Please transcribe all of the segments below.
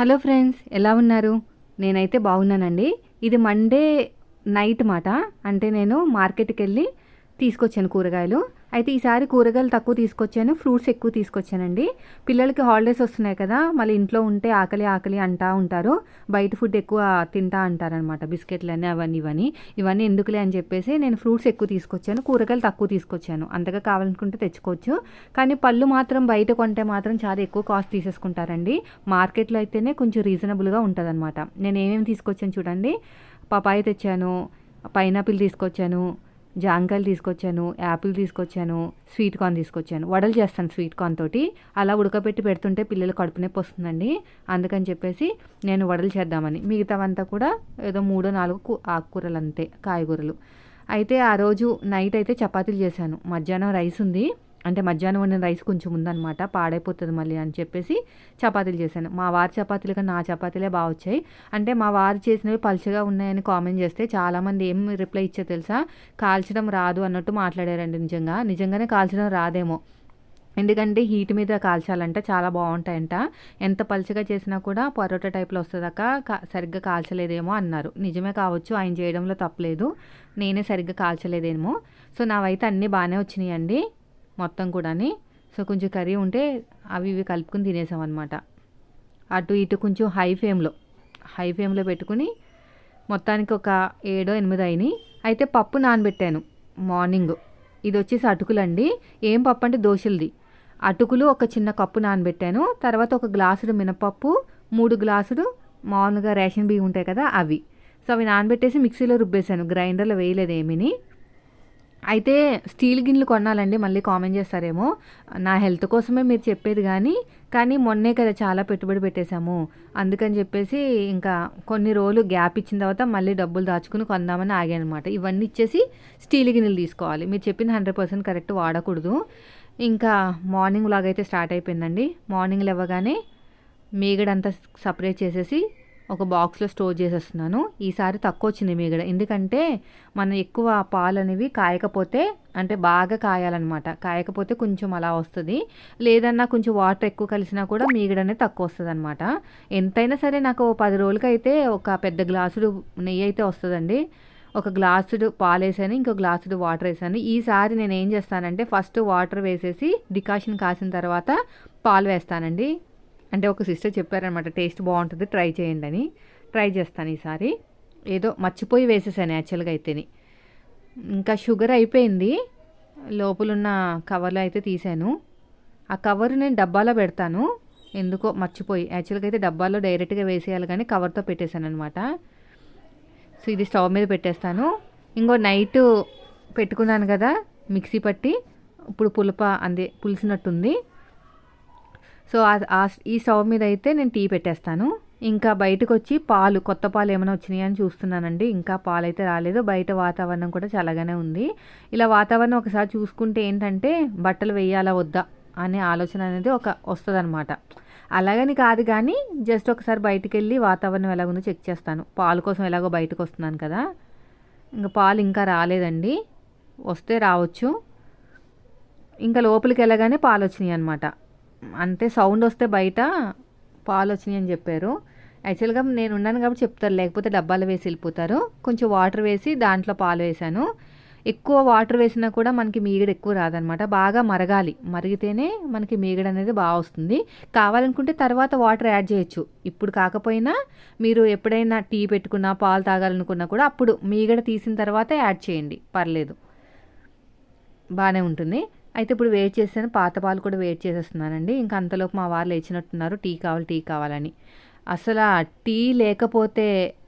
Hello friends ఎలా ఉన్నారు? నేనైతే బాగున్నానండి. ఇది మండే నైట్ మాట. అంటే నేను మార్కెట్కి వెళ్ళి తీసుకొచ్చాను కూరగాయలు. అయితే ఈసారి కూరగాయలు తక్కువ తీసుకొచ్చాను ఫ్రూట్స్ ఎక్కువ తీసుకొచ్చానండి. పిల్లలకి హాలిడేస్ వస్తున్నాయి కదా మళ్ళీ ఇంట్లో ఉంటే ఆకలి ఆకలి అంటా ఉంటారు. బయట ఫుడ్ ఎక్కువ తింటా అంటారనమాట బిస్కెట్లు అని అవన్నీ ఇవన్నీ. ఇవన్నీ ఎందుకులే అని చెప్పేసి నేను ఫ్రూట్స్ ఎక్కువ తీసుకొచ్చాను కూరగాయలు తక్కువ తీసుకొచ్చాను. అంతగా కావాలనుకుంటే తెచ్చుకోవచ్చు. కానీ పళ్ళు మాత్రం బయట కొంటే మాత్రం చాలా ఎక్కువ కాస్ట్ తీసేసుకుంటారండి. మార్కెట్లో అయితేనే కొంచెం రీజనబుల్గా ఉంటుంది నేను ఏమేమి తీసుకొచ్చాను చూడండి. పపాయ తెచ్చాను పైనాపిల్ తీసుకొచ్చాను జాంకాయలు తీసుకొచ్చాను యాపిల్ తీసుకొచ్చాను స్వీట్ కార్న్ తీసుకొచ్చాను. వడలు చేస్తాను స్వీట్ కార్న్ తోటి. అలా ఉడకబెట్టి పెడుతుంటే పిల్లలు కడుపు నొప్పి వస్తుందండి. అందుకని చెప్పేసి నేను వడలు చేద్దామని. మిగతావంతా కూడా ఏదో మూడో నాలుగు ఆకుకూరలు అంతే కాయగూరలు. అయితే ఆ రోజు నైట్ అయితే చపాతీలు చేశాను. మధ్యాహ్నం రైస్ ఉంది. అంటే మధ్యాహ్నం వండిన రైస్ కొంచెం ఉందన్నమాట పాడైపోతుంది మళ్ళీ అని చెప్పేసి చపాతీలు చేశాను. మా వారి చపాతీలు కానీ నా చపాతీలే బాగా వచ్చాయి. అంటే మా వారు చేసినవి పలుచగా ఉన్నాయని కామెంట్ చేస్తే చాలామంది ఏం రిప్లై ఇచ్చా తెలుసా? కాల్చడం రాదు అన్నట్టు మాట్లాడారండి నిజంగా. నిజంగానే కాల్చడం రాదేమో. ఎందుకంటే హీట్ మీద కాల్చాలంటే చాలా బాగుంటాయంట. ఎంత పలుచగా చేసినా కూడా పరోటా టైప్లో వస్తుందాక కా- సరిగ్గా కాల్చలేదేమో అన్నారు. నిజమే కావచ్చు ఆయన చేయడంలో తప్పలేదు నేనే సరిగ్గా కాల్చలేదేమో. సో నావైతే అన్నీ బాగానే వచ్చినాయండి. మొత్తం కూడాని. సో కొంచెం కర్రీ ఉంటే అవి ఇవి కలుపుకుని తినేసాం అనమాట అటు ఇటు కొంచెం హై ఫ్లేమ్లో హై ఫ్లేమ్లో పెట్టుకుని మొత్తానికి ఒక ఏడో ఎనిమిది అయినాయి. అయితే పప్పు నానబెట్టాను మార్నింగ్. ఇది వచ్చేసి అటుకులండి. ఏం పప్పు అంటే దోశలది. అటుకులు ఒక చిన్న కప్పు నానబెట్టాను. తర్వాత ఒక గ్లాసుడు మినపప్పు మూడు గ్లాసుడు మామూలుగా రేషన్ బియ్యం ఉంటాయి కదా అవి. సో అవి నానబెట్టేసి మిక్సీలో రుబ్బేశాను గ్రైండర్లో వేయలేదు ఏమీని. అయితే స్టీల్ గిన్నెలు కొనాలండి మళ్ళీ కామెంట్ చేస్తారేమో. నా హెల్త్ కోసమే మీరు చెప్పేది కానీ కానీ మొన్నే కదా చాలా పెట్టుబడి పెట్టేశాము. అందుకని చెప్పేసి ఇంకా కొన్ని రోజులు గ్యాప్ ఇచ్చిన తర్వాత మళ్ళీ డబ్బులు దాచుకుని కొందామని ఆగానమాట అనమాట ఇవన్నీ ఇచ్చేసి స్టీల్ గిన్నెలు తీసుకోవాలి. మీరు చెప్పింది హండ్రెడ్ పర్సెంట్ కరెక్ట్ వాడకూడదు. ఇంకా మార్నింగ్ లాగైతే స్టార్ట్ అయిపోయిందండి. మార్నింగ్ లేవగానే మీగడంతా సపరేట్ చేసేసి ఒక బాక్స్లో స్టోర్ చేసేస్తున్నాను. ఈసారి తక్కువ వచ్చింది మీగడ ఎందుకంటే మనం ఎక్కువ పాలు అనేవి కాయకపోతే అంటే బాగా కాయాలన్నమాట. కాయకపోతే కొంచెం అలా వస్తుంది. లేదన్నా కొంచెం వాటర్ ఎక్కువ కలిసినా కూడా మీగడ అనేది తక్కువ వస్తుంది అనమాట ఎంతైనా సరే నాకు పది రోజులకైతే ఒక పెద్ద గ్లాసుడు నెయ్యి అయితే వస్తుందండి. ఒక గ్లాసుడు పాలు వేసాను ఇంకో గ్లాసుడు వాటర్ వేసాను. ఈసారి నేను ఏం చేస్తానంటే ఫస్ట్ వాటర్ వేసేసి డికాషన్ కాసిన తర్వాత పాలు వేస్తానండి. అంటే ఒక సిస్టర్ చెప్పారనమాట టేస్ట్ బాగుంటుంది ట్రై చేయండి అని. ట్రై చేస్తాను ఈసారి. ఏదో మర్చిపోయి వేసేసాను యాక్చువల్గా అయితేని. ఇంకా షుగర్ అయిపోయింది. లోపలున్న కవర్లో అయితే తీసాను. ఆ కవర్ నేను డబ్బాలో పెడతాను. ఎందుకో మర్చిపోయి. యాక్చువల్గా అయితే డబ్బాలో డైరెక్ట్గా వేసేయాలి కానీ కవర్తో పెట్టేశాను అనమాట సో ఇది స్టవ్ మీద పెట్టేస్తాను. ఇంకో నైట్ పెట్టుకున్నాను కదా మిక్సీ పట్టి. ఇప్పుడు పులప అందే పులిసినట్టుంది. సో ఆ- ఈ స్టవ్ మీద అయితే నేను టీ పెట్టేస్తాను. ఇంకా బయటకు వచ్చి పాలు కొత్త పాలు ఏమైనా వచ్చినాయి అని చూస్తున్నానండి. ఇంకా పాలు అయితే రాలేదు. బయట వాతావరణం కూడా చల్లగానే ఉంది. ఇలా వాతావరణం ఒకసారి చూసుకుంటే ఏంటంటే బట్టలు వేయాలా వద్దా అనే ఆలోచన అనేది ఒక వస్తుంది అలాగని కాదు కానీ జస్ట్ ఒకసారి బయటకు వెళ్ళి వాతావరణం ఎలాగుందో చెక్ చేస్తాను. పాలు కోసం ఎలాగో బయటకు వస్తున్నాను కదా. ఇంకా పాలు ఇంకా రాలేదండి. వస్తే రావచ్చు. ఇంకా లోపలికి వెళ్ళగానే పాలు వచ్చినాయి అనమాట అంటే సౌండ్ వస్తే బయట పాలు వచ్చినాయి అని చెప్పారు. యాక్చువల్గా నేను ఉన్నాను కాబట్టి చెప్తారు. లేకపోతే డబ్బాలు వేసి వెళ్ళిపోతారు. కొంచెం వాటర్ వేసి దాంట్లో పాలు వేశాను. ఎక్కువ వాటర్ వేసినా కూడా మనకి మీగడ ఎక్కువ రాదనమాట బాగా మరగాలి. మరిగితేనే మనకి మీగడ అనేది బాగా వస్తుంది. కావాలనుకుంటే తర్వాత వాటర్ యాడ్ చేయొచ్చు. ఇప్పుడు కాకపోయినా మీరు ఎప్పుడైనా టీ పెట్టుకున్నా పాలు తాగాలనుకున్నా కూడా అప్పుడు మీగడ తీసిన తర్వాత యాడ్ చేయండి. పర్లేదు. బాగానే ఉంటుంది. అయితే ఇప్పుడు వెయిట్ చేసాను పాత పాలు కూడా వెయిట్ చేసేస్తున్నానండి. ఇంకా అంతలోపు మా వారు లేచినట్టున్నారు. టీ కావాలి టీ కావాలని. అసలు ఆ టీ లేకపోతే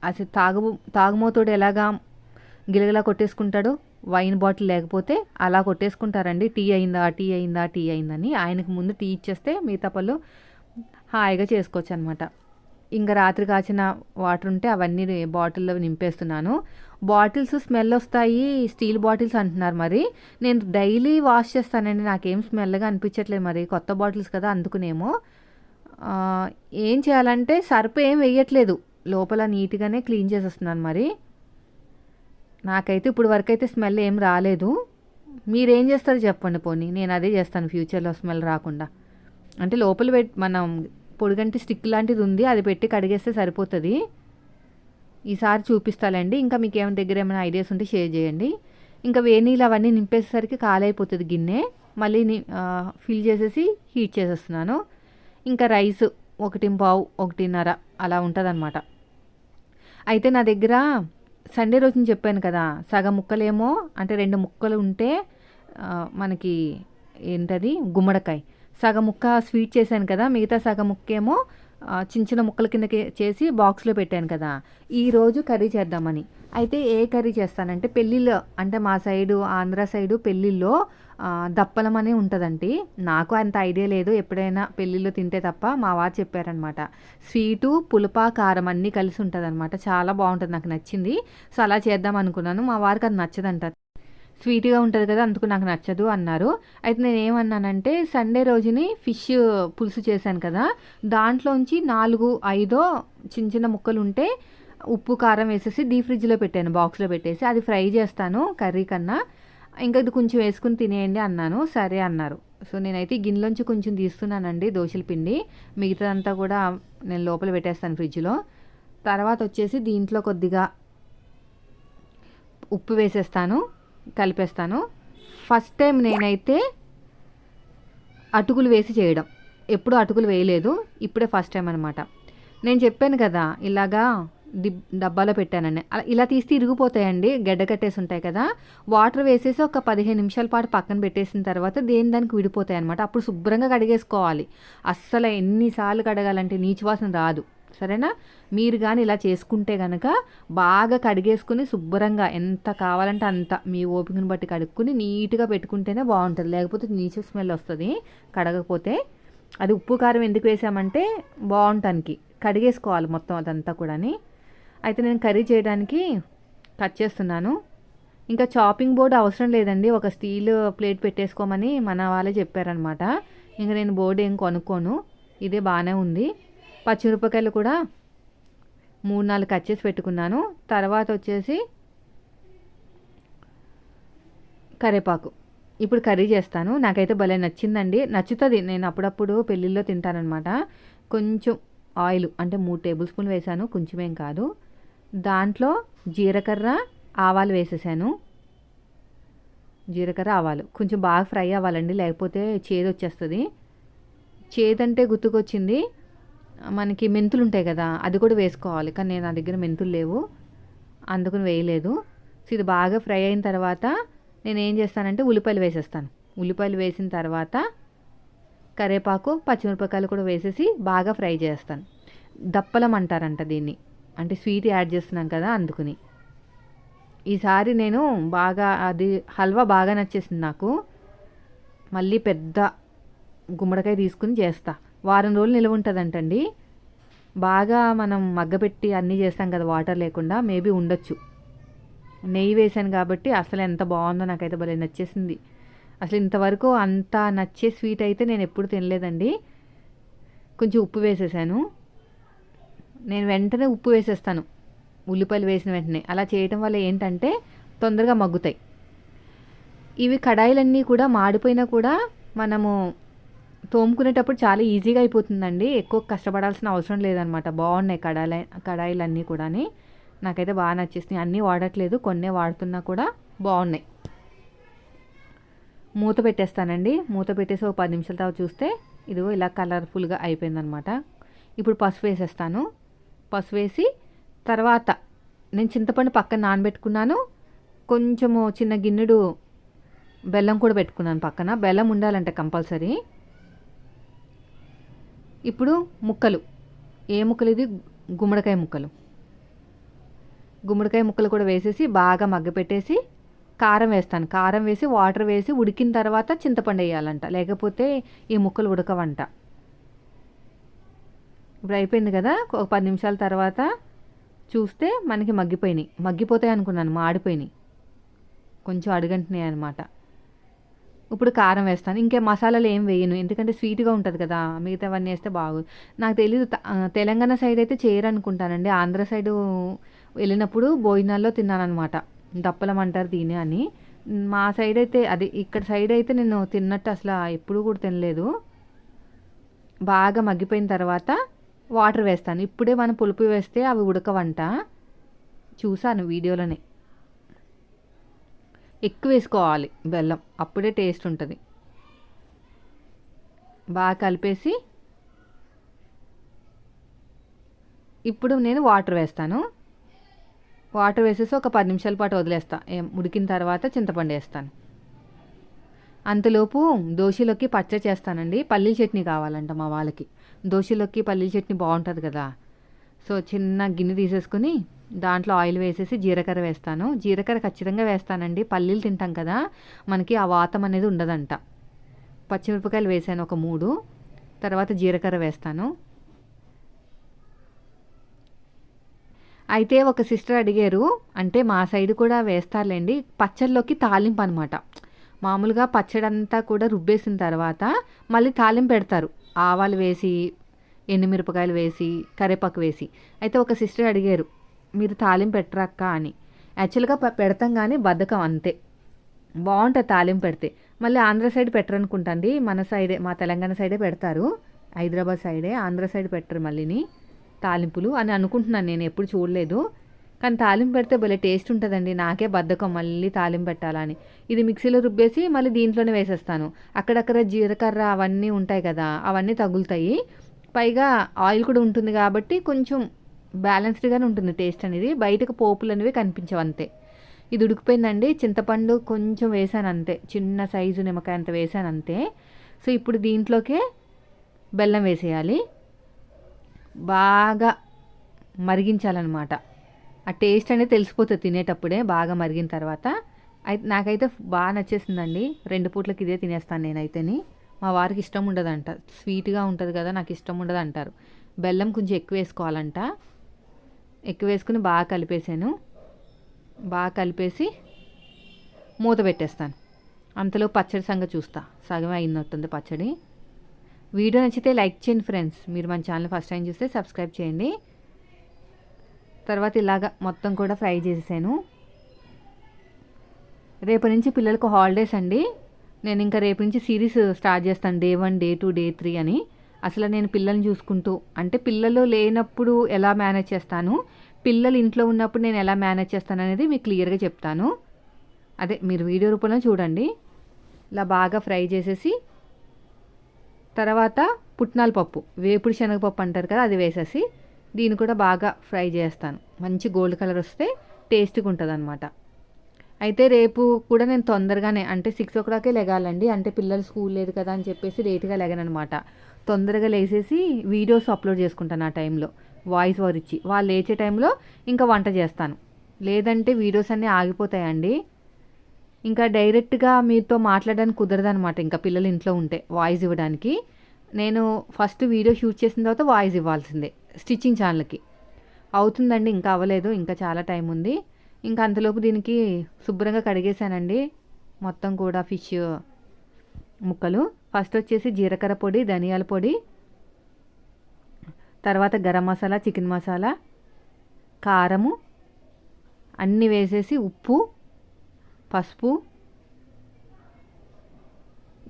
అసలు తాగు తాగుమోతోడు ఎలాగా గిలగిలా కొట్టేసుకుంటాడు? వైన్ బాటిల్ లేకపోతే అలా కొట్టేసుకుంటారండి. టీ అయిందా టీ అయిందా టీ అయిందని. ఆయనకు ముందు టీ ఇచ్చేస్తే మిగతా పళ్ళు హాయిగా చేసుకోవచ్చు అనమాట ఇంకా రాత్రి కాచిన వాటర్ ఉంటే అవన్నీ బాటిల్లో నింపేస్తున్నాను. బాటిల్స్ స్మెల్ వస్తాయి స్టీల్ బాటిల్స్ అంటున్నారు మరి. నేను డైలీ వాష్ చేస్తానండి నాకేం స్మెల్గా అనిపించట్లేదు మరి. కొత్త బాటిల్స్ కదా అందుకునేమో. ఏం చేయాలంటే సర్ప్ ఏం వేయట్లేదు. లోపల నీట్గానే క్లీన్ చేసేస్తున్నాను మరి. నాకైతే ఇప్పుడు వరకు అయితే స్మెల్ ఏం రాలేదు. మీరేం చేస్తారు చెప్పండి పోనీ. నేను అదే చేస్తాను ఫ్యూచర్లో స్మెల్ రాకుండా. అంటే లోపల పెట్ మనం పొడిగంటి స్టిక్ లాంటిది ఉంది అది పెట్టి కడిగేస్తే సరిపోతుంది. ఈసారి చూపిస్తాలండి. ఇంకా మీకు ఏమైనా దగ్గర ఏమైనా ఐడియాస్ ఉంటే షేర్ చేయండి. ఇంకా వేనీళ్ళు అవన్నీ నింపేసేసరికి కాలైపోతుంది గిన్నె. మళ్ళీ ఫిల్ చేసేసి హీట్ చేసేస్తున్నాను. ఇంకా రైస్ ఒకటి పావు ఒకటిన్నర అలా ఉంటుంది అయితే నా దగ్గర సండే రోజున చెప్పాను కదా సగం ముక్కలేమో అంటే రెండు ముక్కలు ఉంటే మనకి ఏంటది? గుమ్మడికాయ. సగం ముక్క స్వీట్ చేశాను కదా మిగతా సగం ముక్కేమో చిన్న చిన్న ముక్కల కిందకి చేసి బాక్స్లో పెట్టాను కదా. ఈరోజు కర్రీ చేద్దామని. అయితే ఏ కర్రీ చేస్తానంటే పెళ్ళిళ్ళు అంటే మా సైడు ఆంధ్ర సైడు పెళ్ళిళ్ళో దప్పలం అనే ఉంటుందండి. నాకు అంత ఐడియా లేదు ఎప్పుడైనా పెళ్ళిళ్ళు తింటే తప్ప మా వారు చెప్పారనమాట స్వీటు పులప కారం అన్నీ కలిసి ఉంటుంది అనమాట చాలా బాగుంటుంది నాకు నచ్చింది. సో అలా చేద్దాం అనుకున్నాను మా వారికి అది నచ్చదంట. స్వీట్గా ఉంటుంది కదా అందుకు నాకు నచ్చదు అన్నారు. అయితే నేను ఏమన్నానంటే సండే రోజుని ఫిష్ పులుసు చేశాను కదా దాంట్లోంచి నాలుగు ఐదో చిన్న చిన్న ముక్కలు ఉంటే ఉప్పు కారం వేసేసి డీ ఫ్రిడ్జ్లో పెట్టాను బాక్స్లో పెట్టేసి. అది ఫ్రై చేస్తాను కర్రీ కన్నా. ఇంకా ఇది కొంచెం వేసుకుని తినేయండి అన్నాను. సరే అన్నారు. సో నేనైతే గిన్నెలోంచి కొంచెం తీస్తున్నానండి దోశల పిండి. మిగతాదంతా కూడా నేను లోపల పెట్టేస్తాను ఫ్రిడ్జ్లో. తర్వాత వచ్చేసి దీంట్లో కొద్దిగా ఉప్పు వేసేస్తాను. కలిపేస్తాను. ఫస్ట్ టైం నేనైతే అటుకులు వేసి చేయడం. ఎప్పుడు అటుకులు వేయలేదు. ఇప్పుడే ఫస్ట్ టైం అనమాట నేను చెప్పాను కదా ఇలాగా డిబ్ డబ్బాలో పెట్టానండి అలా ఇలా తీసి తిరిగిపోతాయండి గడ్డ కట్టేసి ఉంటాయి కదా. వాటర్ వేసేసి ఒక పదిహేను నిమిషాల పాటు పక్కన పెట్టేసిన తర్వాత దేని దానికి విడిపోతాయి అనమాట అప్పుడు శుభ్రంగా కడిగేసుకోవాలి. అస్సలు ఎన్నిసార్లు కడగాలంటే నీచువాసన రాదు. సరేనా? మీరు కానీ ఇలా చేసుకుంటే కనుక బాగా కడిగేసుకుని శుభ్రంగా ఎంత కావాలంటే అంత మీ ఓపికను బట్టి కడుక్కుని నీట్గా పెట్టుకుంటేనే బాగుంటుంది. లేకపోతే నీచు స్మెల్ వస్తుంది కడగకపోతే. అది ఉప్పు కారం ఎందుకు వేసామంటే బాగుంటానికి. కడిగేసుకోవాలి మొత్తం అదంతా కూడాని. అయితే నేను కర్రీ చేయడానికి కట్ చేస్తున్నాను. ఇంకా చాపింగ్ బోర్డు అవసరం లేదండి. ఒక స్టీల్ ప్లేట్ పెట్టేసుకోమని మన వాళ్ళే చెప్పారనమాట ఇంకా నేను బోర్డు ఏం కొనుక్కోను. ఇదే బాగానే ఉంది. పచ్చిమిరపకాయలు కూడా మూడు నాలుగు కట్ చేసి పెట్టుకున్నాను. తర్వాత వచ్చేసి కరేపాకు. ఇప్పుడు కర్రీ చేస్తాను. నాకైతే భలే నచ్చిందండి. నచ్చుతుంది. నేను అప్పుడప్పుడు పెళ్ళిళ్ళలో తింటానమాట కొంచెం ఆయిల్ అంటే మూడు టేబుల్ స్పూన్ వేసాను. కొంచెమేం కాదు. దాంట్లో జీలకర్ర ఆవాలు వేసేసాను. జీలకర్ర ఆవాలు. కొంచెం బాగా ఫ్రై అవ్వాలండి. లేకపోతే చేదు వచ్చేస్తుంది చేదంటే గుర్తుకొచ్చింది. మనకి మెంతులు ఉంటాయి కదా అది కూడా వేసుకోవాలి. కానీ నేను నా దగ్గర మెంతులు లేవు. అందుకని వేయలేదు. సో ఇది బాగా ఫ్రై అయిన తర్వాత నేను ఏం చేస్తానంటే ఉల్లిపాయలు వేసేస్తాను. ఉల్లిపాయలు వేసిన తర్వాత కరేపాకు పచ్చిమిరపకాయలు కూడా వేసేసి బాగా ఫ్రై చేస్తాను. దప్పలం అంటారంట దీన్ని. అంటే స్వీట్ యాడ్ చేస్తున్నాం కదా అందుకుని. ఈసారి నేను బాగా అది హల్వా బాగా నచ్చేసింది నాకు. మళ్ళీ పెద్ద గుమ్మడికాయ తీసుకుని చేస్తాను వారం రోజులు నిలవ ఉంటుందంటండి బాగా మనం మగ్గపెట్టి అన్నీ చేస్తాం కదా వాటర్ లేకుండా. మేబీ ఉండొచ్చు. నెయ్యి వేసాను కాబట్టి అసలు ఎంత బాగుందో నాకైతే భలే నచ్చేసింది. అసలు ఇంతవరకు అంత నచ్చే స్వీట్ అయితే నేను ఎప్పుడు తినలేదండి. కొంచెం ఉప్పు వేసేసాను. నేను వెంటనే ఉప్పు వేసేస్తాను. ఉల్లిపాయలు వేసిన వెంటనే. అలా చేయటం వల్ల ఏంటంటే తొందరగా మగ్గుతాయి. ఇవి కడాయిలన్నీ కూడా మాడిపోయినా కూడా మనము తోముకునేటప్పుడు చాలా ఈజీగా అయిపోతుందండి. ఎక్కువ కష్టపడాల్సిన అవసరం లేదనమాట. బాగున్నాయి కడాయి కడాయిలు అన్నీ కూడా నాకైతే బాగా నచ్చేసినాయి. అన్నీ వాడట్లేదు. కొన్నే వాడుతున్నా కూడా బాగున్నాయి. మూత పెట్టేస్తానండి. మూత పెట్టేసి ఒక పది నిమిషాల తర్వాత చూస్తే ఇదిగో ఇలా కలర్ఫుల్గా అయిపోయిందనమాట. ఇప్పుడు పసుపు వేసేస్తాను. పసుపు వేసి తర్వాత నేను చింతపండు పక్కన నానబెట్టుకున్నాను. కొంచెము చిన్న గిన్నెడు బెల్లం కూడా పెట్టుకున్నాను పక్కన. బెల్లం ఉండాలంటే కంపల్సరీ. ఇప్పుడు ముక్కలు. ఏ ముక్కలు ఇది గుమ్మడికాయ ముక్కలు. గుమ్మడికాయ ముక్కలు కూడా వేసేసి బాగా మగ్గపెట్టేసి కారం వేస్తాను. కారం వేసి వాటర్ వేసి ఉడికిన తర్వాత చింతపండు వేయాలంట. లేకపోతే ఈ ముక్కలు ఉడకవంట. ఇప్పుడు అయిపోయింది కదా? ఒక పది నిమిషాల తర్వాత చూస్తే మనకి మగ్గిపోయినాయి. మగ్గిపోతాయి అనుకున్నాను. మాడిపోయినాయి. కొంచెం అడుగంటున్నాయి అనమాట ఇప్పుడు కారం వేస్తాను. ఇంకే మసాలాలు ఏం వేయను. ఎందుకంటే స్వీట్గా ఉంటుంది కదా. మిగతావన్నీ వేస్తే బాగుంది. నాకు తెలీదు. తెలంగాణ సైడ్ అయితే చేయరు అనుకుంటానండి ఆంధ్ర సైడు వెళ్ళినప్పుడు భోజనాల్లో తిన్నానమాట దప్పలం అంటారు దీని అని. మా సైడ్ అయితే అది ఇక్కడ సైడ్ అయితే నేను తిన్నట్టు అసలు ఎప్పుడు కూడా తినలేదు. బాగా మగ్గిపోయిన తర్వాత వాటర్ వేస్తాను. ఇప్పుడే మనం పులుపు వేస్తే అవి ఉడకవంట. చూసాను వీడియోలోనే. ఎక్కువ వేసుకోవాలి బెల్లం. అప్పుడే టేస్ట్ ఉంటుంది. బాగా కలిపేసి ఇప్పుడు నేను వాటర్ వేస్తాను. వాటర్ వేసేసి ఒక పది నిమిషాల పాటు వదిలేస్తాను ఉడికిన తర్వాత చింతపండు వేస్తాను. అంతలోపు దోశలోకి పచ్చడి చేస్తానండి. పల్లీల చట్నీ కావాలంట మా వాళ్ళకి. దోశలోకి పల్లీల చట్నీ బాగుంటుంది కదా. సో చిన్న గిన్నె తీసేసుకుని దాంట్లో ఆయిల్ వేసేసి జీలకర్ర వేస్తాను. జీలకర్ర ఖచ్చితంగా వేస్తానండి. పల్లీలు తింటాం కదా మనకి ఆ వాతం అనేది ఉండదంట. పచ్చిమిరపకాయలు వేసాను ఒక మూడు. తర్వాత జీలకర్ర వేస్తాను. అయితే ఒక సిస్టర్ అడిగారు అంటే మా సైడ్ కూడా వేస్తారులేండి. పచ్చళ్ళలోకి తాలింపు అనమాట మామూలుగా పచ్చడి అంతా కూడా రుబ్బేసిన తర్వాత మళ్ళీ తాలింపు పెడతారు. ఆవాలు వేసి ఎండుమిరపకాయలు వేసి కరివేపాకు వేసి. అయితే ఒక సిస్టర్ అడిగారు మీరు తాలింపు పెట్టరక్క అని. యాక్చువల్గా పెడతాం కానీ బద్ధకం అంతే. బాగుంటుంది తాలింపు పెడితే. మళ్ళీ ఆంధ్ర సైడ్ పెట్టరనుకుంటండి. మన సైడే మా తెలంగాణ సైడే పెడతారు. హైదరాబాద్ సైడే ఆంధ్ర సైడ్ పెట్టరు మళ్ళీని తాలింపులు అని అనుకుంటున్నాను నేను ఎప్పుడు చూడలేదు. కానీ తాలింపు పెడితే భలే టేస్ట్ ఉంటుందండి. నాకే బద్ధకం మళ్ళీ తాలింపు పెట్టాలని. ఇది మిక్సీలో రుబ్బేసి మళ్ళీ దీంట్లోనే వేసేస్తాను. అక్కడక్కడ జీలకర్ర అవన్నీ ఉంటాయి కదా అవన్నీ తగులుతాయి. పైగా ఆయిల్ కూడా ఉంటుంది కాబట్టి కొంచెం బ్యాలెన్స్డ్గానే ఉంటుంది టేస్ట్ అనేది. బయటకు పోపులు అనేవి కనిపించవు అంతే. ఇది ఉడికిపోయిందండి. చింతపండు కొంచెం వేసాను అంతే. చిన్న సైజు నిమ్మకాయ అంత వేసాను అంతే. సో ఇప్పుడు దీంట్లోకే బెల్లం వేసేయాలి. బాగా మరిగించాలన్నమాట. ఆ టేస్ట్ అనేది తెలిసిపోతుంది తినేటప్పుడే బాగా మరిగిన తర్వాత. అయితే నాకైతే బాగా నచ్చేసిందండి. రెండు పూట్లకి ఇదే తినేస్తాను నేనైతేని. మా వారికి ఇష్టం ఉండదంట. స్వీట్గా ఉంటుంది కదా నాకు ఇష్టం ఉండదు అంటారు బెల్లం కొంచెం ఎక్కువ వేసుకోవాలంట. ఎక్కువ వేసుకుని బాగా కలిపేసాను. బాగా కలిపేసి మూత పెట్టేస్తాను. అంతలో పచ్చడి సంగ చూస్తా. సగమే అయినట్టుంది పచ్చడి. వీడియో నచ్చితే లైక్ చేయండి ఫ్రెండ్స్. మీరు మన ఛానల్ ఫస్ట్ టైం చూస్తే సబ్స్క్రైబ్ చేయండి. తర్వాత ఇలాగ మొత్తం కూడా ఫ్రై చేసేసాను. రేపు నుంచి పిల్లలకు హాలిడేస్ అండి. నేను ఇంకా రేపు నుంచి సిరీస్ స్టార్ట్ చేస్తాను. Day one day two day three అని. అసలు నేను పిల్లల్ని చూసుకుంటూ అంటే పిల్లలు లేనప్పుడు ఎలా మేనేజ్ చేస్తాను? పిల్లలు ఇంట్లో ఉన్నప్పుడు నేను ఎలా మేనేజ్ చేస్తాను అనేది మీకు క్లియర్గా చెప్తాను. అదే మీరు వీడియో రూపంలో చూడండి. ఇలా బాగా ఫ్రై చేసేసి తర్వాత పుట్నాల పప్పు వేపుడు శనగపప్పు అంటారు కదా అది వేసేసి దీన్ని కూడా బాగా ఫ్రై చేస్తాను. మంచి గోల్డ్ కలర్ వస్తే టేస్ట్గా ఉంటుంది అనమాట అయితే రేపు కూడా నేను తొందరగానే అంటే సిక్స్ ఓ క్లాకే లెగాలండి అంటే పిల్లలు స్కూల్ లేదు కదా అని చెప్పేసి లేట్గా లెగనమాట తొందరగా లేసేసి వీడియోస్ అప్లోడ్ చేసుకుంటాను ఆ టైంలో. వాయిస్ ఓవర్ ఇచ్చి. వాళ్ళు లేచే టైంలో ఇంకా వంట చేస్తాను. లేదంటే వీడియోస్ అన్నీ ఆగిపోతాయండి. ఇంకా డైరెక్ట్గా మీతో మాట్లాడడానికి కుదరదనమాట ఇంకా పిల్లలు ఇంట్లో ఉంటే వాయిస్ ఇవ్వడానికి. నేను ఫస్ట్ వీడియో షూట్ చేసిన తర్వాత వాయిస్ ఇవ్వాల్సిందే. స్టిచ్చింగ్ ఛానల్కి. అవుతుందండి ఇంకా అవ్వలేదు. ఇంకా చాలా టైం ఉంది. ఇంకా అంతలోపు దీనికి శుభ్రంగా కడిగేశానండి. మొత్తం కూడా ఫిష్ ముక్కలు. ఫస్ట్ వచ్చేసి జీలకర్ర పొడి ధనియాల పొడి తర్వాత గరం మసాలా చికెన్ మసాలా కారము అన్నీ వేసేసి ఉప్పు పసుపు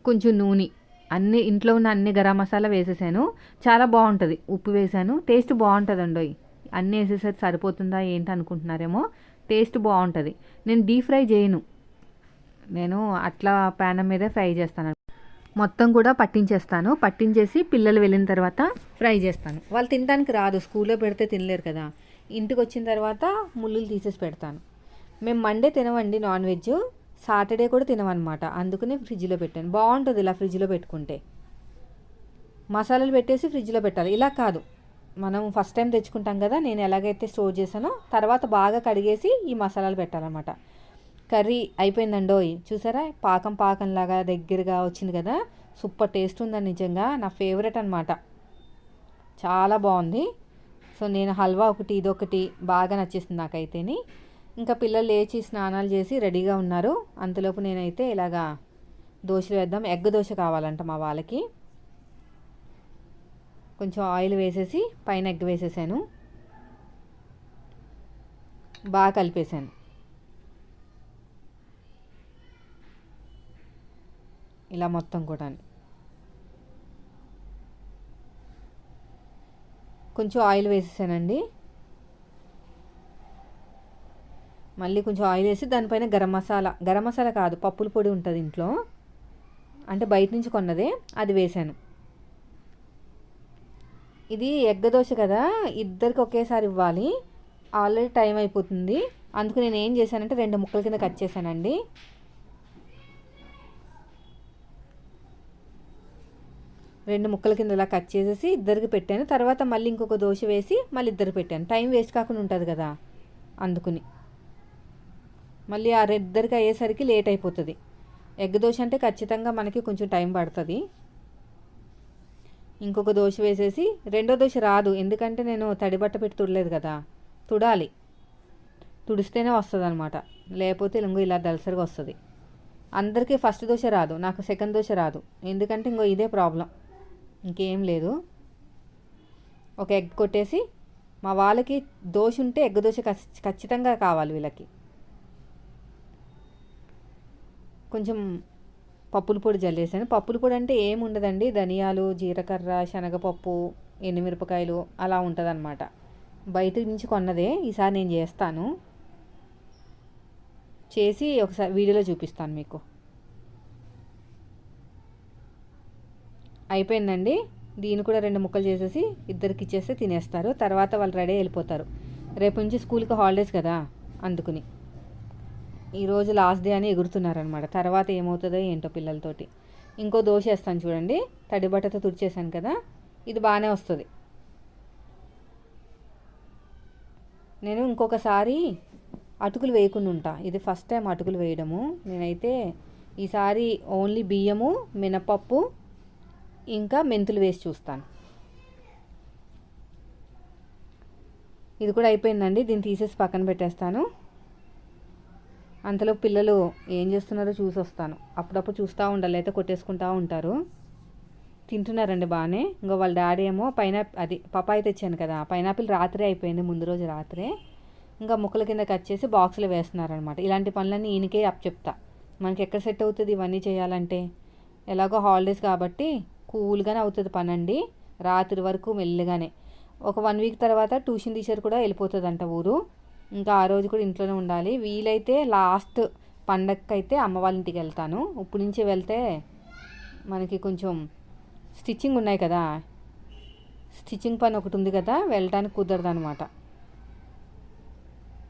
కొంచెం నూనె. అన్ని ఇంట్లో ఉన్న అన్ని గరం మసాలా వేసేసాను. చాలా బాగుంటుంది. ఉప్పు వేసాను. టేస్ట్ బాగుంటుందండి అన్నీ వేసేసరికి సరిపోతుందా ఏంటి అనుకుంటున్నారేమో. టేస్ట్ బాగుంటుంది. నేను డీప్ ఫ్రై చేయను. నేను అట్లా ప్యాన్ మీదే ఫ్రై చేస్తాను మొత్తం కూడా పట్టించేస్తాను. పట్టించేసి పిల్లలు వెళ్ళిన తర్వాత ఫ్రై చేస్తాను. వాళ్ళు తినడానికి రాదు. స్కూల్లో పెడితే తినలేరు కదా. ఇంటికి వచ్చిన తర్వాత ముళ్ళులు తీసేసి పెడతాను. మేము మండే తినవండి నాన్ వెజ్. సాటర్డే కూడా తినమన్నమాట. అందుకనే ఫ్రిడ్జ్లో పెట్టాను. బాగుంటుంది ఇలా ఫ్రిడ్జ్లో పెట్టుకుంటే. మసాలాలు పెట్టేసి ఫ్రిడ్జ్లో పెట్టాలి. ఇలా కాదు. మనం ఫస్ట్ టైం తెచ్చుకుంటాం కదా. నేను ఎలాగైతే స్టోర్ చేశానో తర్వాత బాగా కడిగేసి ఈ మసాలాలు పెట్టాలన్నమాట. కర్రీ అయిపోయిందండోయ్. చూసారా? పాకం పాకంలాగా దగ్గరగా వచ్చింది కదా? సూపర్ టేస్ట్ ఉందని నిజంగా. నా ఫేవరెట్ అనమాట చాలా బాగుంది. సో నేను హల్వా ఒకటి ఇదొకటి బాగా నచ్చేసింది నాకైతేని. ఇంకా పిల్లలు లేచి స్నానాలు చేసి రెడీగా ఉన్నారు. అంతలోపు నేనైతే ఇలాగా దోశలు వేద్దాం. ఎగ్ దోశ కావాలంట మా వాళ్ళకి. కొంచెం ఆయిల్ వేసేసి పైన ఎగ్ వేసేసాను. బాగా కలిపేశాను. ఇలా మొత్తం కూడా కొంచెం ఆయిల్ వేసేసానండి. మళ్ళీ కొంచెం ఆయిల్ వేసి దానిపైన గరం మసాలా గరం మసాలా కాదు పప్పుల పొడి ఉంటుంది ఇంట్లో. అంటే బయట నుంచి కొన్నదే అది వేసాను. ఇది ఎగ్గ దోశ కదా ఇద్దరికి ఒకేసారి ఇవ్వాలి. ఆల్రెడీ టైం అయిపోతుంది. అందుకు నేను ఏం చేశానంటే రెండు ముక్కల కింద కట్ చేశానండి. రెండు ముక్కల కింద ఇలా కట్ చేసేసి ఇద్దరికి పెట్టాను. తర్వాత మళ్ళీ ఇంకొక దోశ వేసి మళ్ళీ ఇద్దరికి పెట్టాను. టైం వేస్ట్ కాకుండా ఉంటుంది కదా అందుకుని. మళ్ళీ ఆ ఇద్దరికి అయ్యేసరికి లేట్ అయిపోతుంది. ఎగ్ దోశ అంటే ఖచ్చితంగా మనకి కొంచెం టైం పడుతుంది. ఇంకొక దోశ వేసేసి రెండో దోశ రాదు. ఎందుకంటే నేను తడి బట్ట పెట్టి తుడలేదు కదా. తుడాలి. తుడిస్తేనే వస్తుంది అనమాట లేకపోతే ఇంకో ఇలా దలసరిగా వస్తుంది. అందరికీ ఫస్ట్ దోశ రాదు. నాకు సెకండ్ దోశ రాదు. ఎందుకంటే ఇంకో ఇదే ప్రాబ్లం. ఇంకేం లేదు. ఒక ఎగ్ కొట్టేసి మా వాళ్ళకి దోశ ఉంటే ఎగ్ దోశ ఖచ్చితంగా కావాలి వీళ్ళకి. కొంచెం పప్పుల పొడి జల్లేసాను. పప్పుల పొడి అంటే ఏముండదండి ధనియాలు జీలకర్ర శనగపప్పు ఎండుమిరపకాయలు అలా ఉంటుంది బయట నుంచి కొన్నదే. ఈసారి నేను చేస్తాను. చేసి ఒకసారి వీడియోలో చూపిస్తాను మీకు. అయిపోయిందండి. దీన్ని కూడా రెండు ముక్కలు చేసేసి ఇద్దరికి ఇచ్చేస్తే తినేస్తారు. తర్వాత వాళ్ళు రెడీ వెళ్ళిపోతారు రేపు నుంచి స్కూల్కి హాలిడేస్ కదా అందుకుని. ఈరోజు లాస్ట్ డే అని ఎగురుతున్నారనమాట తర్వాత ఏమవుతుందో ఏంటో పిల్లలతోటి. ఇంకో దోశ వేస్తాను చూడండి. తడి బట్టతో తుడిచేసాను కదా. ఇది బాగానే వస్తుంది. నేను ఇంకొకసారి అటుకులు వేయకుండా ఉంటా. ఇది ఫస్ట్ టైం అటుకులు వేయడము. నేనైతే ఈసారి ఓన్లీ బియ్యము మినపప్పు ఇంకా మెంతులు వేసి చూస్తాను. ఇది కూడా అయిపోయిందండి. దీన్ని తీసేసి పక్కన పెట్టేస్తాను. అంతలో పిల్లలు ఏం చేస్తున్నారో చూసి వస్తాను. అప్పుడప్పుడు చూస్తూ ఉండాలి అయితే కొట్టేసుకుంటూ ఉంటారు. తింటున్నారండి బాగానే. ఇంకా వాళ్ళ డాడీ ఏమో పైనా అది పపాయి తెచ్చాను కదా పైనాపిల్ రాత్రే అయిపోయింది ముందు రోజు రాత్రే. ఇంకా ముక్కల కింద కట్ చేసి బాక్సులు వేస్తున్నారనమాట ఇలాంటి పనులన్నీ ఈయనకే అప్ చెప్తా మనకి ఎక్కడ సెట్ అవుతుంది ఇవన్నీ చేయాలంటే? ఎలాగో హాలిడేస్ కాబట్టి కూల్గానే అవుతుంది పని అండి రాత్రి వరకు మెల్లగానే. ఒక వన్ వీక్ తర్వాత ట్యూషన్ టీచర్ కూడా వెళ్ళిపోతుందంట ఊరు. ఇంకా ఆ రోజు కూడా ఇంట్లోనే ఉండాలి. వీలైతే లాస్ట్ పండగకైతే అమ్మ వాళ్ళ ఇంటికి వెళ్తాను. ఇప్పుడు నుంచి వెళ్తే మనకి కొంచెం స్టిచ్చింగ్ ఉన్నాయి కదా. స్టిచ్చింగ్ పని ఒకటి ఉంది కదా వెళ్ళడానికి కుదరదు అనమాట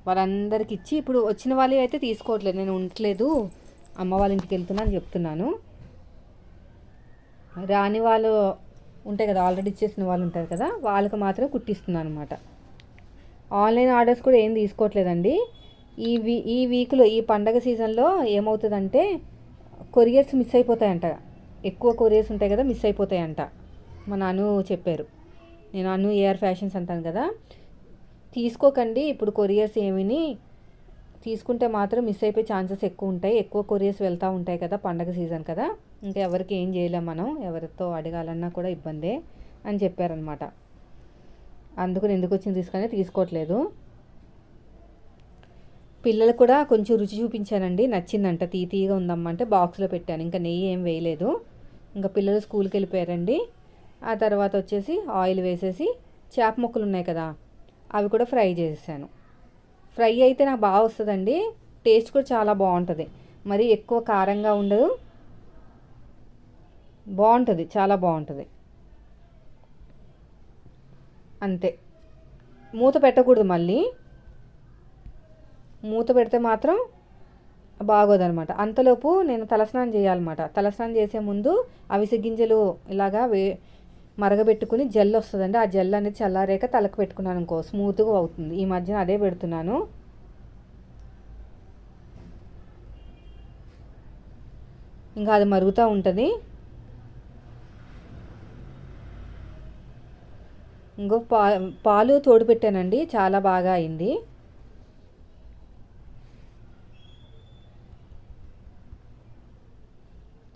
వాళ్ళందరికి ఇచ్చి ఇప్పుడు వచ్చిన వాళ్ళు అయితే తీసుకోవట్లేదు. నేను ఉండట్లేదు. అమ్మ వాళ్ళ ఇంటికి వెళ్తున్నా అని చెప్తున్నాను. రాని వాళ్ళు ఉంటాయి కదా ఆల్రెడీ ఇచ్చేసిన వాళ్ళు ఉంటారు కదా వాళ్ళకి మాత్రం కుట్టిస్తున్నాను అనమాట ఆన్లైన్ ఆర్డర్స్ కూడా ఏం తీసుకోవట్లేదండి. ఈ వీ ఈ వీక్లో ఈ పండగ సీజన్లో ఏమవుతుందంటే కొరియర్స్ మిస్ అయిపోతాయంట. ఎక్కువ కొరియర్స్ ఉంటాయి కదా మిస్ అయిపోతాయంట. మా నాను చెప్పారు. నేను అను ఏఆర్ ఫ్యాషన్స్ అంటాను కదా. తీసుకోకండి ఇప్పుడు కొరియర్స్ ఏమిని తీసుకుంటే మాత్రం మిస్ అయిపోయే ఛాన్సెస్ ఎక్కువ ఉంటాయి. ఎక్కువ కొరియర్స్ వెళ్తూ ఉంటాయి కదా పండగ సీజన్ కదా. ఇంకా ఎవరికి ఏం చేయలేం మనం. ఎవరితో అడగాలన్నా కూడా ఇబ్బందే అని చెప్పారనమాట అందుకు ఎందుకు వచ్చింది తీసుకొని తీసుకోవట్లేదు. పిల్లలు కూడా కొంచెం రుచి చూపించానండి. నచ్చిందంట. తీ తీగా ఉందమ్మంటే బాక్స్లో పెట్టాను. ఇంకా నెయ్యి ఏం వేయలేదు. ఇంకా పిల్లలు స్కూల్కి వెళ్ళిపోయారండి. ఆ తర్వాత వచ్చేసి ఆయిల్ వేసేసి చేప ముక్కలు ఉన్నాయి కదా అవి కూడా ఫ్రై చేసేసాను. ఫ్రై అయితే నాకు బాగా వస్తుందండి. టేస్ట్ కూడా చాలా బాగుంటుంది. మరి ఎక్కువ కారంగా ఉండదు. బాగుంటుంది చాలా బాగుంటుంది. అంతే. మూత పెట్టకూడదు మళ్ళీ. మూత పెడితే మాత్రం బాగోదనమాట. అంతలోపు నేను తలస్నానం చేయాలన్నమాట. తలస్నానం చేసే ముందు అవిసె గింజలు ఇలాగా వే మరగబెట్టుకుని జెల్ వస్తుందండి. ఆ జెల్ అనేది చల్లారేక తలకు పెట్టుకున్నాను ఇంకో స్మూత్గా అవుతుంది. ఈ మధ్యన అదే పెడుతున్నాను. ఇంకా అది మరుగుతూ ఉంటుంది. ఇంకో పా పాలు తోడు పెట్టానండి. చాలా బాగా అయింది.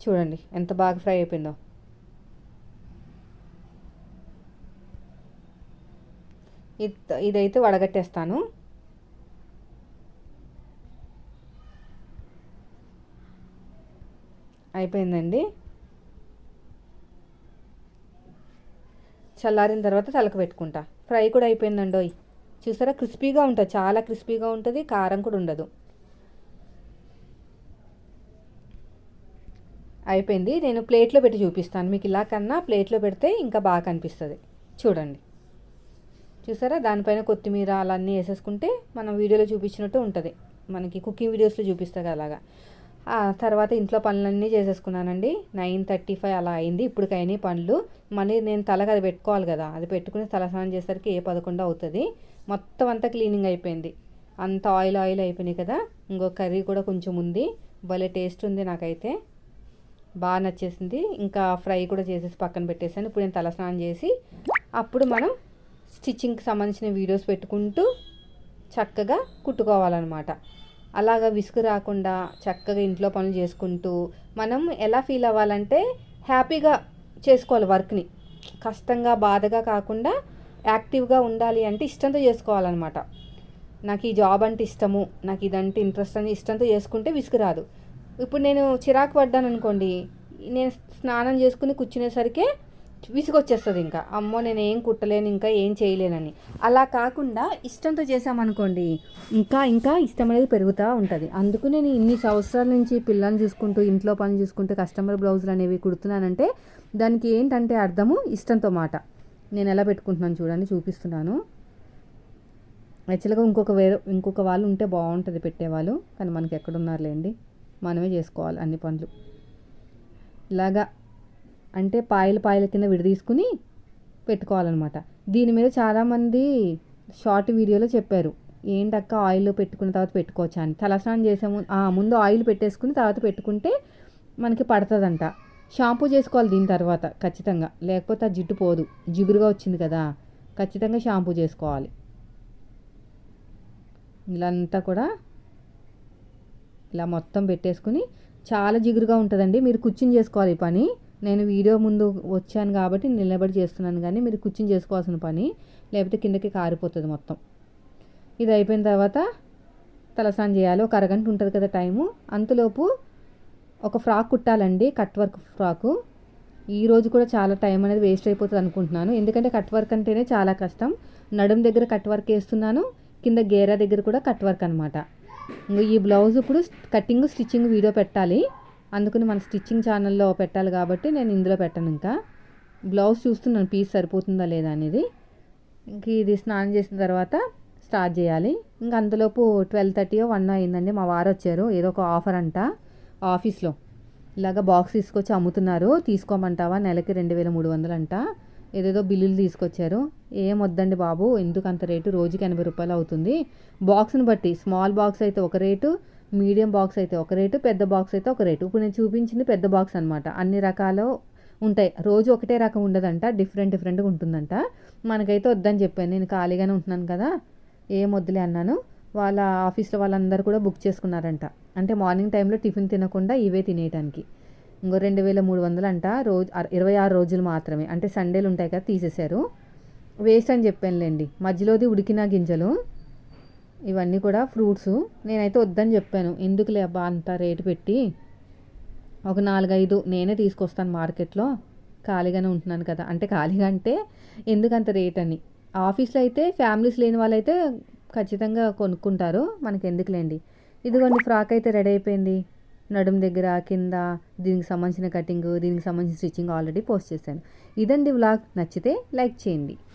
చూడండి ఎంత బాగా ఫ్రై అయిపోయిందో. ఇదైతే వడగట్టేస్తాను. అయిపోయిందండి. చల్లారిన తర్వాత తలకు పెట్టుకుంటా. ఫ్రై కూడా అయిపోయిందండోయ్. చూసారా? క్రిస్పీగా ఉంటుంది. చాలా క్రిస్పీగా ఉంటుంది. కారం కూడా ఉండదు. అయిపోయింది. నేను ప్లేట్లో పెట్టి చూపిస్తాను. మీకు ఇలా కన్నా ప్లేట్లో పెడితే ఇంకా బాగా కనిపిస్తుంది. చూడండి. చూసారా? దానిపైన కొత్తిమీర అలా అన్నీ వేసేసుకుంటే మనం వీడియోలో చూపించినట్టు ఉంటుంది. మనకి కుకింగ్ వీడియోస్లో చూపిస్తుంది అలాగా. తర్వాత ఇంట్లో పనులన్నీ చేసేసుకున్నానండి. నైన్ థర్టీ ఫైవ్ అలా అయింది. ఇప్పటికైనా పనులు. మళ్ళీ నేను తలకి అది పెట్టుకోవాలి కదా. అది పెట్టుకుని తలస్నానం చేసరికి ఏ పదకొండు అవుతుంది. మొత్తం అంతా క్లీనింగ్ అయిపోయింది. అంత ఆయిల్ ఆయిల్ అయిపోయినాయి కదా. ఇంకో కర్రీ కూడా కొంచెం ఉంది. భలే టేస్ట్ ఉంది నాకైతే. బాగా నచ్చేసింది. ఇంకా ఫ్రై కూడా చేసేసి పక్కన పెట్టేసాను ఇప్పుడు నేను తలస్నానం చేసి అప్పుడు మనం స్టిచ్చింగ్కి సంబంధించిన వీడియోస్ పెట్టుకుంటూ చక్కగా కుట్టుకోవాలన్నమాట. అలాగా విసుగు రాకుండా చక్కగా ఇంట్లో పనులు చేసుకుంటూ మనం ఎలా ఫీల్ అవ్వాలంటే హ్యాపీగా చేసుకోవాలి వర్క్ని. కష్టంగా బాధగా కాకుండా యాక్టివ్గా ఉండాలి అంటే ఇష్టంతో చేసుకోవాలన్నమాట. నాకు ఈ జాబ్ అంటే ఇష్టము నాకు ఇదంటే ఇంట్రెస్ట్ అని ఇష్టంతో చేసుకుంటే విసుగు రాదు. ఇప్పుడు నేను చిరాకు పడ్డాను అనుకోండి నేను స్నానం చేసుకుని కూర్చునేసరికి విసుగొచ్చేస్తుంది ఇంకా అమ్మో నేను ఏం కుట్టలేను ఇంకా ఏం చేయలేనని. అలా కాకుండా ఇష్టంతో చేసామనుకోండి ఇంకా ఇంకా ఇష్టం అనేది పెరుగుతూ ఉంటుంది. అందుకు నేను ఇన్ని సంవత్సరాల నుంచి పిల్లల్ని చూసుకుంటూ ఇంట్లో పని చూసుకుంటూ కస్టమర్ బ్లౌజులు అనేవి కుడుతున్నానంటే దానికి ఏంటంటే అర్థము ఇష్టంతో మాట. నేను ఎలా పెట్టుకుంటున్నాను చూడండి చూపిస్తున్నాను. యాక్చువల్గా ఇంకొక వేరే ఇంకొక వాళ్ళు ఉంటే బాగుంటుంది పెట్టేవాళ్ళు కానీ మనకి ఎక్కడున్నారులేండి మనమే చేసుకోవాలి అన్ని పనులు. ఇలాగా అంటే పాయలు పాయల కింద విడదీసుకుని పెట్టుకోవాలన్నమాట. దీని మీద చాలామంది షార్ట్ వీడియోలో చెప్పారు. ఏంటక్క ఆయిల్ పెట్టుకున్న తర్వాత పెట్టుకోవచ్చా అని. తలస్నానం చేసే ముందు ముందు ఆయిల్ పెట్టేసుకుని తర్వాత పెట్టుకుంటే మనకి పడుతుందంట. షాంపూ చేసుకోవాలి దీని తర్వాత ఖచ్చితంగా. లేకపోతే ఆ జిడ్డు పోదు. జిగురుగా వచ్చింది కదా. ఖచ్చితంగా షాంపూ చేసుకోవాలి. ఇలా అంతా కూడా ఇలా మొత్తం పెట్టేసుకుని చాలా జిగురుగా ఉంటుందండి. మీరు కూర్చుని చేసుకోవాలి ఈ పని. నేను వీడియో ముందు వచ్చాను కాబట్టి నిలబడి చేస్తున్నాను కానీ మీరు కూర్చుని చేసుకోవాల్సిన పని లేకపోతే కిందకి కారిపోతుంది మొత్తం. ఇది అయిపోయిన తర్వాత తలసాన్ చేయాలి. ఒక అరగంట ఉంటుంది కదా టైము. అంతలోపు ఒక ఫ్రాక్ కుట్టాలండి కట్ వర్క్ ఫ్రాకు. ఈ రోజు కూడా చాలా టైం అనేది వేస్ట్ అయిపోతుంది అనుకుంటున్నాను. ఎందుకంటే కట్ వర్క్ అంటేనే చాలా కష్టం. నడుం దగ్గర కట్ వర్క్ వేస్తున్నాను కింద గేరా దగ్గర కూడా కట్ వర్క్ అనమాట ఈ బ్లౌజ్ ఇప్పుడు కటింగ్ స్టిచ్చింగ్ వీడియో పెట్టాలి. అందుకని మన స్టిచ్చింగ్ ఛానల్లో పెట్టాలి కాబట్టి నేను ఇందులో పెట్టను ఇంకా. బ్లౌజ్ చూస్తున్నాను పీస్ సరిపోతుందా లేదా అనేది ఇంక ఇది స్నానం చేసిన తర్వాత స్టార్ట్ చేయాలి. ఇంకా అంతలోపు ట్వెల్వ్ థర్టీ వన్ అయిందండి. మా వారు వచ్చారు. ఏదో ఒక ఆఫర్ అంట ఆఫీస్లో. ఇలాగ బాక్స్ తీసుకొచ్చి అమ్ముతున్నారు. తీసుకోమంటావా? నెలకి రెండు వేల మూడు వందలు అంట. ఏదేదో బిల్లులు తీసుకొచ్చారు. ఏం వద్దండి బాబు? ఎందుకు అంత రేటు? రోజుకి ఎనభై రూపాయలు అవుతుంది. బాక్స్ని బట్టి స్మాల్ బాక్స్ అయితే ఒక రేటు మీడియం బాక్స్ అయితే ఒక రేటు పెద్ద బాక్స్ అయితే ఒక రేటు. ఇప్పుడు నేను చూపించింది పెద్ద బాక్స్ అనమాట అన్ని రకాలు ఉంటాయి. రోజు ఒకటే రకం ఉండదంట డిఫరెంట్ డిఫరెంట్గా ఉంటుందంట. మనకైతే వద్దని చెప్పాను. నేను ఖాళీగానే ఉంటున్నాను కదా. ఏం వద్దులే అన్నాను. వాళ్ళ ఆఫీస్లో వాళ్ళందరూ కూడా బుక్ చేసుకున్నారంట. అంటే మార్నింగ్ టైంలో టిఫిన్ తినకుండా ఇవే తినేయటానికి. ఇంకో రెండు వేల మూడు వందలు అంట. రోజు ఇరవై ఆరు రోజులు మాత్రమే. అంటే సండేలు ఉంటాయి కదా తీసేశారు. వేస్ట్ అని చెప్పానులేండి. మధ్యలోది ఉడికిన గింజలు. ఇవన్నీ కూడా ఫ్రూట్స్. నేనైతే వద్దని చెప్పాను. ఎందుకులే అబ్బా అంత రేటు పెట్టి? ఒక నాలుగైదు నేనే తీసుకొస్తాను మార్కెట్లో. ఖాళీగానే ఉంటున్నాను కదా. అంటే ఖాళీగా అంటే ఎందుకంత రేట్ అని? ఆఫీస్లో అయితే ఫ్యామిలీస్ లేని వాళ్ళైతే ఖచ్చితంగా కొనుక్కుంటారు. మనకి ఎందుకులేండి ఇదిగోండి ఫ్రాక్ అయితే రెడీ అయిపోయింది. నడుం దగ్గర కింద దీనికి సంబంధించిన కటింగ్ దీనికి సంబంధించిన స్టిచ్చింగ్ ఆల్రెడీ పోస్ట్ చేశాను. ఇదండి వ్లాగ్. నచ్చితే లైక్ చేయండి.